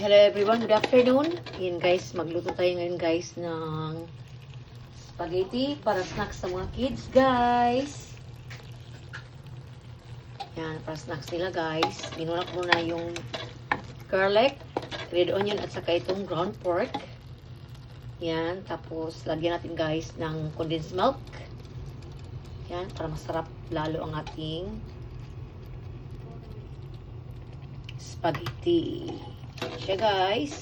Hello everyone, good afternoon. Yan guys, magluto tayo ngayon guys ng spaghetti para snacks sa mga kids guys. Yan, para snacks nila guys. Ginulak muna yung garlic, red onion at saka itong ground pork. Yan, tapos lagyan natin guys ng condensed milk. Yan, para masarap lalo ang ating spaghetti. Siya guys.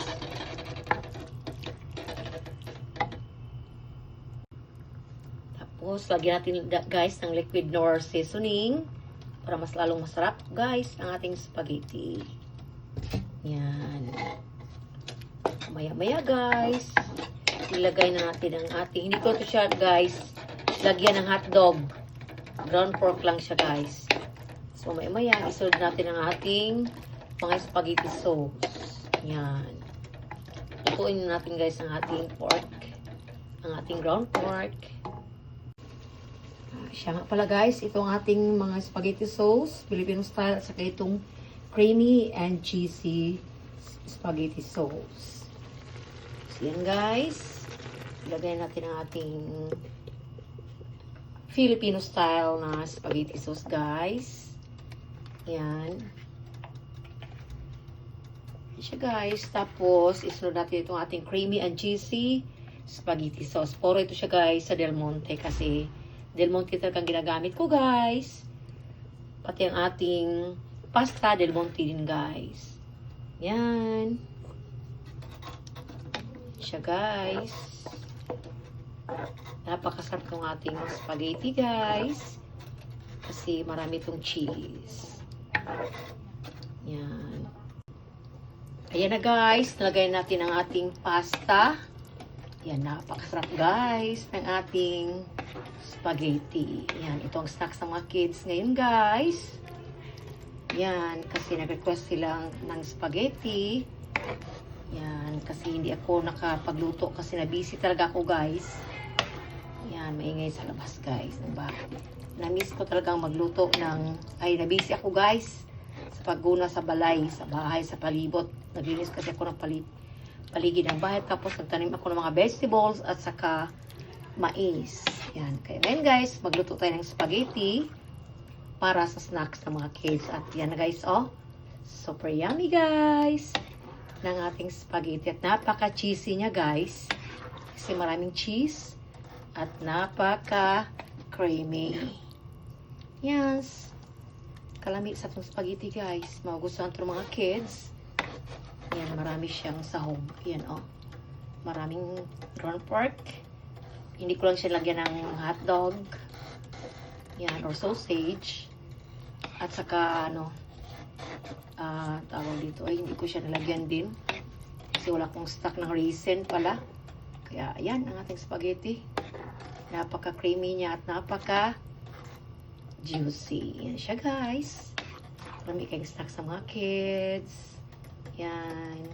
Tapos, lagyan natin guys ng liquid nor seasoning para mas lalong masarap guys ang ating spaghetti. Yan. Maya-maya guys. Ilagay na natin ang ating, hindi ko ito siya guys, lagyan ng hotdog. Ground pork lang siya guys. So, maya-maya, isunod natin ang ating mga spaghetti sauce. Yan. Lutuin natin guys ang ating pork. Ang ating ground pork. Ah, Siya nga pala guys, ito ang ating mga spaghetti sauce, Filipino style, at saka itong creamy and cheesy spaghetti sauce. So yan guys, ilagay natin ang ating Filipino style na spaghetti sauce guys. Yan. Siya guys. Tapos, isunod natin itong ating creamy and cheesy spaghetti sauce. Puro ito siya guys sa Del Monte kasi Del Monte talagang ginagamit ko guys. Pati ang ating pasta Del Monte din guys. Yan. Siya guys. Napakasarap ng ating spaghetti guys. Kasi marami itong cheese. Yan. Ayan na guys, nalagay natin ang ating pasta. Yan, napakasarap guys ng ating spaghetti. Yan, ito ang snacks ng mga kids ngayon guys. Yan, kasi nag-request sila ng spaghetti. Yan, kasi hindi ako nakapagluto kasi na-busy talaga ako guys. Yan, maingay sa labas guys bahay. Na-miss ko talagang magluto ng, ay na-busy ako guys sa pagguna sa balay, sa bahay, sa palibot. Naglinis kasi ako ng pali, paligid ng bahay. Tapos nagtanim ako ng mga vegetables at saka mais. Yan. Kaya ngayon guys, magluto tayo ng spaghetti para sa snacks ng mga kids. At yan na guys, oh. Super yummy guys ng ating spaghetti. At napaka-cheesy niya guys. Kasi maraming cheese at napaka-creamy. Yes. Kalami sa itong spaghetti guys. Magustuhan ito ng mga kids. Yan, marami siyang sahog. Yan, oh. Maraming ground pork. Hindi ko lang siya lagyan ng hotdog. Yan, or sausage. At saka, ano, ah, tawag dito, ay, hindi ko siya nalagyan din. Kasi wala akong stock ng raisin pala. Kaya, ayan, ang ating spaghetti. Napaka-creamy niya at napaka- juicy. Yan siya, guys. Marami kayong snacks sa mga kids. Yan.